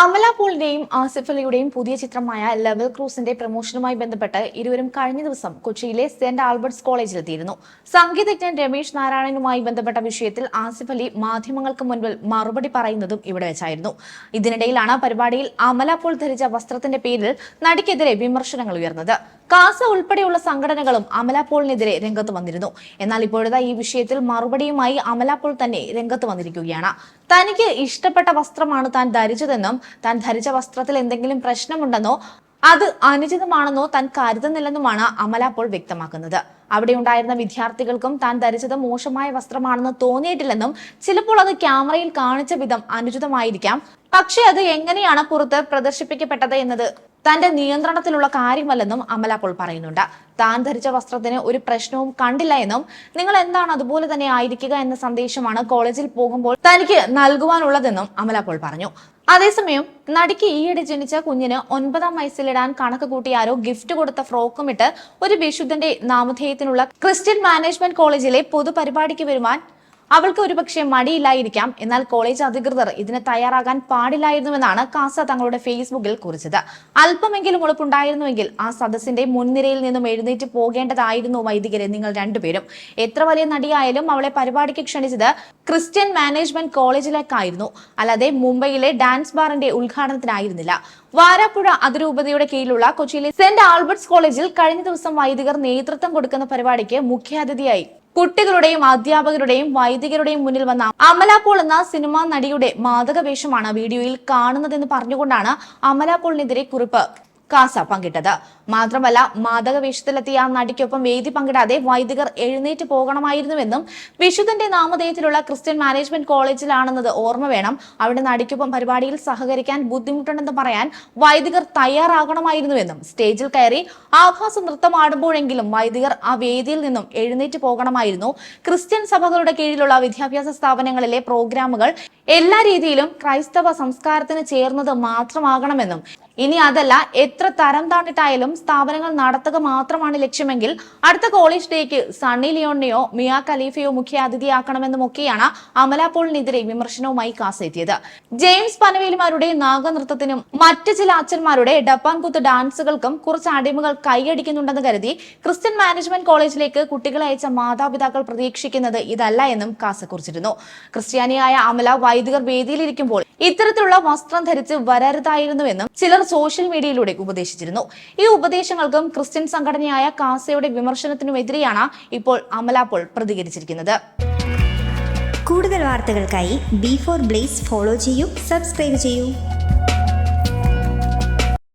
അമല പോളിന്റെയും ആസിഫ് അലിയുടെയും പുതിയ ചിത്രമായ ലെവൽ ക്രൂസിന്റെ പ്രമോഷനുമായി ബന്ധപ്പെട്ട് ഇരുവരും കഴിഞ്ഞ ദിവസം കൊച്ചിയിലെ സെന്റ് ആൽബർട്ട്സ് കോളേജിലെത്തിയിരുന്നു. സംഗീതജ്ഞൻ രമേശ് നാരായണനുമായി ബന്ധപ്പെട്ട വിഷയത്തിൽ ആസിഫ് അലി മാധ്യമങ്ങൾക്ക് മുൻപിൽ മറുപടി പറയുന്നതും ഇവിടെ വെച്ചായിരുന്നു. ഇതിനിടയിലാണ് പരിപാടിയിൽ അമല പോൾ ധരിച്ച വസ്ത്രത്തിന്റെ പേരിൽ നടിക്കെതിരെ വിമർശനങ്ങൾ ഉയർന്നത്. കാസ ഉൾപ്പെടെയുള്ള സംഘടനകളും അമല പോളിനെതിരെ രംഗത്ത് വന്നിരുന്നു. എന്നാൽ ഇപ്പോഴത്തെ ഈ വിഷയത്തിൽ മറുപടിയുമായി അമല പോൾ തന്നെ രംഗത്ത് വന്നിരിക്കുകയാണ്. തനിക്ക് ഇഷ്ടപ്പെട്ട വസ്ത്രമാണ് താൻ ധരിച്ചതെന്നും താൻ ധരിച്ച വസ്ത്രത്തിൽ എന്തെങ്കിലും പ്രശ്നമുണ്ടെന്നോ അത് അനുചിതമാണെന്നോ താൻ കരുതുന്നില്ലെന്നുമാണ് അമല പോൾ വ്യക്തമാക്കുന്നത്. അവിടെ ഉണ്ടായിരുന്ന വിദ്യാർത്ഥികൾക്കും താൻ ധരിച്ചത് മോശമായ വസ്ത്രമാണെന്ന് തോന്നിയിട്ടില്ലെന്നും ചിലപ്പോൾ അത് ക്യാമറയിൽ കാണിച്ച വിധം അനുചിതമായിരിക്കാം. പക്ഷേ അത് എങ്ങനെയാണ് പുറത്ത് പ്രദർശിപ്പിക്കപ്പെട്ടത് എന്നത് തന്റെ നിയന്ത്രണത്തിലുള്ള കാര്യമല്ലെന്നും അമല പോൾ പറയുന്നുണ്ട്. താൻ ധരിച്ച വസ്ത്രത്തിന് ഒരു പ്രശ്നവും കണ്ടില്ല എന്നും നിങ്ങൾ എന്താണ് അതുപോലെ തന്നെ ആയിരിക്കുക എന്ന സന്ദേശമാണ് കോളേജിൽ പോകുമ്പോൾ തനിക്ക് നൽകുവാനുള്ളതെന്നും അമല പോൾ പറഞ്ഞു. അതേസമയം നടിക്ക് ഈയിടെ ജനിച്ച കുഞ്ഞിന് ഒൻപതാം വയസ്സിലിടാൻ കണക്ക് കൂട്ടി ആരോ ഗിഫ്റ്റ് കൊടുത്ത ഫ്രോക്കും ഇട്ട് ഒരു വിശുദ്ധന്റെ നാമധേയത്തിനുള്ള ക്രിസ്ത്യൻ മാനേജ്മെന്റ് കോളേജിലെ പൊതുപരിപാടിക്ക് വരുവാൻ അവൾക്ക് ഒരുപക്ഷെ മടിയില്ലായിരിക്കാം. എന്നാൽ കോളേജ് അധികൃതർ ഇതിന് തയ്യാറാകാൻ പാടില്ലായിരുന്നുവെന്നാണ് കാസ തങ്ങളുടെ ഫേസ്ബുക്കിൽ കുറിച്ചത്. അല്പമെങ്കിലും ഉളപ്പുണ്ടായിരുന്നുവെങ്കിൽ ആ സദസ്സിന്റെ മുൻനിരയിൽ നിന്നും എഴുന്നേറ്റ് പോകേണ്ടതായിരുന്നു വൈദികരെ നിങ്ങൾ രണ്ടുപേരും. എത്ര വലിയ നടിയായാലും അവളെ പരിപാടിക്ക് ക്ഷണിച്ചത് ക്രിസ്ത്യൻ മാനേജ്മെന്റ് കോളേജിലേക്കായിരുന്നു. അല്ലാതെ മുംബൈയിലെ ഡാൻസ് ബാറിന്റെ ഉദ്ഘാടനത്തിനായിരുന്നില്ല. വാരാപ്പുഴ അതിരൂപതയുടെ കീഴിലുള്ള കൊച്ചിയിലെ സെന്റ് ആൽബർട്ട്സ് കോളേജിൽ കഴിഞ്ഞ ദിവസം വൈദികർ നേതൃത്വം കൊടുക്കുന്ന പരിപാടിക്ക് മുഖ്യാതിഥിയായി കുട്ടികളുടെയും അധ്യാപകരുടെയും വൈദികരുടെയും മുന്നിൽ വന്ന അമല എന്ന സിനിമാ നടിയുടെ മാതക വേഷമാണ് വീഡിയോയിൽ കാണുന്നതെന്ന് പറഞ്ഞുകൊണ്ടാണ് അമല പോളിനെതിരെ കുറിപ്പ് കാസ പങ്കിട്ടത്. മാത്രമല്ല മാതക വേഷത്തിലെത്തിയ ആ നടിക്കൊപ്പം വേദി പങ്കിടാതെ വൈദികർ എഴുന്നേറ്റ് പോകണമായിരുന്നുവെന്നും വിശുദ്ധന്റെ നാമധേയത്തിലുള്ള ക്രിസ്ത്യൻ മാനേജ്മെന്റ് കോളേജിലാണെന്നത് ഓർമ്മ വേണം. അവിടെ നടിക്കൊപ്പം പരിപാടിയിൽ സഹകരിക്കാൻ ബുദ്ധിമുട്ടുണ്ടെന്ന് പറയാൻ വൈദികർ തയ്യാറാകണമായിരുന്നുവെന്നും സ്റ്റേജിൽ കയറി ആഭാസ നൃത്തം ആടുമ്പോഴെങ്കിലും വൈദികർ ആ വേദിയിൽ നിന്നും എഴുന്നേറ്റ് പോകണമായിരുന്നു. ക്രിസ്ത്യൻ സഭകളുടെ കീഴിലുള്ള വിദ്യാഭ്യാസ സ്ഥാപനങ്ങളിലെ പ്രോഗ്രാമുകൾ എല്ലാ രീതിയിലും ക്രൈസ്തവ സംസ്കാരത്തിന് ചേർന്നത് മാത്രമാകണമെന്നും. ഇനി അതല്ല എത്ര തരം താണ്ടിട്ടായാലും സ്ഥാപനങ്ങൾ നടത്തുക മാത്രമാണ് ലക്ഷ്യമെങ്കിൽ അടുത്ത കോളേജ് ഡേക്ക് സണ്ണി ലിയോണിനെയോ മിയ ഖലീഫയോ മുഖ്യ അതിഥിയാക്കണമെന്നും ഒക്കെയാണ് അമല പോളിനെതിരെ വിമർശനവുമായി കാസെത്തിയത്. ജെയിംസ് പനവേലിമാരുടെ നാഗനൃത്തത്തിനും മറ്റ് ചില അച്ഛന്മാരുടെ ഡപ്പാൻകുത്ത് ഡാൻസുകൾക്കും കുറച്ച് അടിമകൾ കൈയടിക്കുന്നുണ്ടെന്ന് കരുതി ക്രിസ്ത്യൻ മാനേജ്മെന്റ് കോളേജിലേക്ക് കുട്ടികളെ അയച്ച മാതാപിതാക്കൾ പ്രതീക്ഷിക്കുന്നത് ഇതല്ല എന്നും കാസ കുറിച്ചിരുന്നു. ക്രിസ്ത്യാനിയായ അമല വൈദികർ വേദിയിലിരിക്കുമ്പോൾ ഇത്തരത്തിലുള്ള വസ്ത്രം ധരിച്ച് വരരുതായിരുന്നുവെന്നും ചിലർ സോഷ്യൽ മീഡിയയിലൂടെ ഉപദേശിച്ചിരുന്നു. ഈ ഉപദേശങ്ങൾക്കും ക്രിസ്ത്യൻ സംഘടനയായ കാസയുടെ വിമർശനത്തിനുമെതിരെയാണ് ഇപ്പോൾ അമല പ്രതികരിച്ചിരിക്കുന്നത്. കൂടുതൽ വാർത്തകൾക്കായി ബി ഫോർ ബ്ലേസ് ഫോളോ ചെയ്യൂ സബ്സ്ക്രൈബ് ചെയ്യൂ.